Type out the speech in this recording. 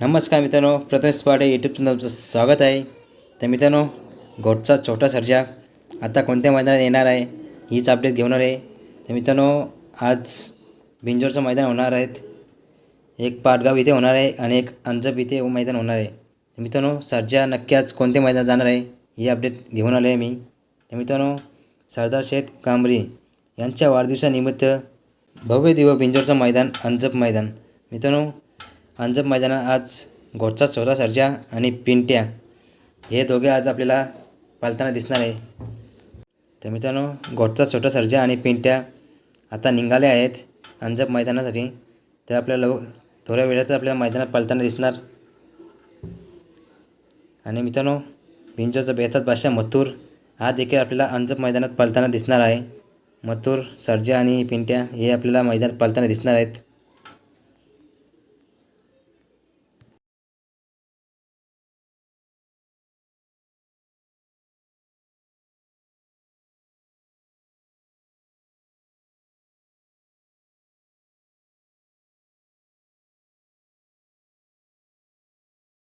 नमस्कार मित्रांनो प्रथमेश पाडे यूट्यूब तुमचं स्वागत आहे. तर मित्रांनो गोटचा छोटा सर्जा आता कोणत्या मैदानात येणार आहे हीच अपडेट घेऊन आहे. तर मित्रांनो आज बिंजोरचं मैदान होणार आहेत एक पाटगाव इथे होणार आहे आणि एक अंजप इथे मैदान होणार आहे. तर मित्रांनो सर्जा नक्की आज कोणत्या मैदानात जाणार आहे ही अपडेट घेऊन आलो आहे मी. तर मित्रांनो सरदार शेठ कांबरी यांच्या वाढदिवसानिमित्त भव्य दिव बिंजोरचं मैदान अंजप मैदान. मित्रांनो अंजप मैदानात आज घोटचा छोटा सर्जा आणि पिंट्या हे दोघे आज आपल्याला पालताना दिसणार आहे. तर मित्रांनो घोटचा छोटा सर्जा आणि पिंट्या आता निघाले आहेत अंजप मैदानासाठी. ते आपल्याला लव थोड्या वेळातच आपल्याला मैदानात पालताना दिसणार. आणि मित्रांनो बिंजोचा बेतात बादशाह मथूर हा देखील आपल्याला अंजप मैदानात पालताना दिसणार आहे. मथूर सर्जा आणि पिंट्या हे आपल्याला मैदानात पालताना दिसणार आहेत.